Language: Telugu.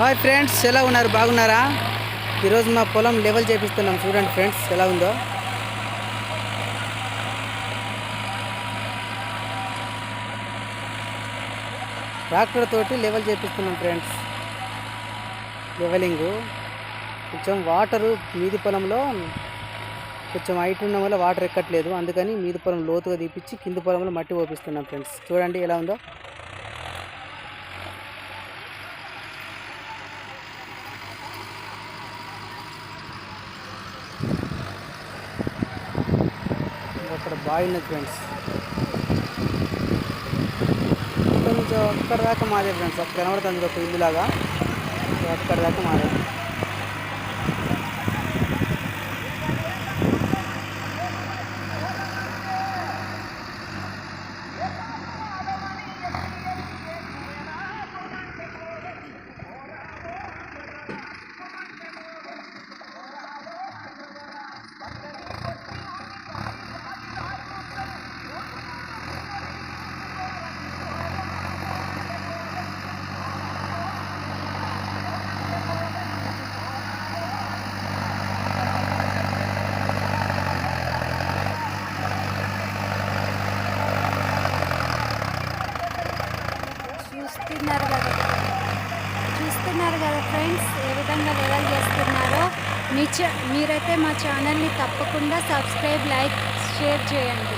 హాయ్ ఫ్రెండ్స్ ఎలా ఉన్నారు? బాగున్నారా? ఈరోజు మా పొలం లెవెల్ చేపిస్తున్నాం. చూడండి ఫ్రెండ్స్ ఎలా ఉందో. ట్రాక్టర్ తోటి లెవెల్ చేపిస్తున్నాం ఫ్రెండ్స్. లెవెలింగ్. కొంచెం వాటరు మీది పొలంలో కొంచెం హైట్ ఉన్న వల్ల వాటర్ ఎక్కట్లేదు. అందుకని మీది పొలం లోతుగా తీపిచ్చి కింది పొలంలో మట్టి పోపిస్తున్నాం ఫ్రెండ్స్. చూడండి ఎలా ఉందో. అక్కడ బాయ్ ఉన్నది ఫ్రెండ్స్. కొంచెం అక్కడ దాకా మాదే ఫ్రెండ్స్. అక్కడ కనబడుతుంది ఒక ఇల్లు లాగా అక్కడ దాకా మాదే చూస్తున్నారు కదా. చూస్తున్నారు కదా ఫ్రెండ్స్ ఏ విధంగా లెవెల్ చేస్తున్నారో. మీ మీరైతే మా ఛానల్ని తప్పకుండా సబ్స్క్రైబ్ లైక్ షేర్ చేయండి.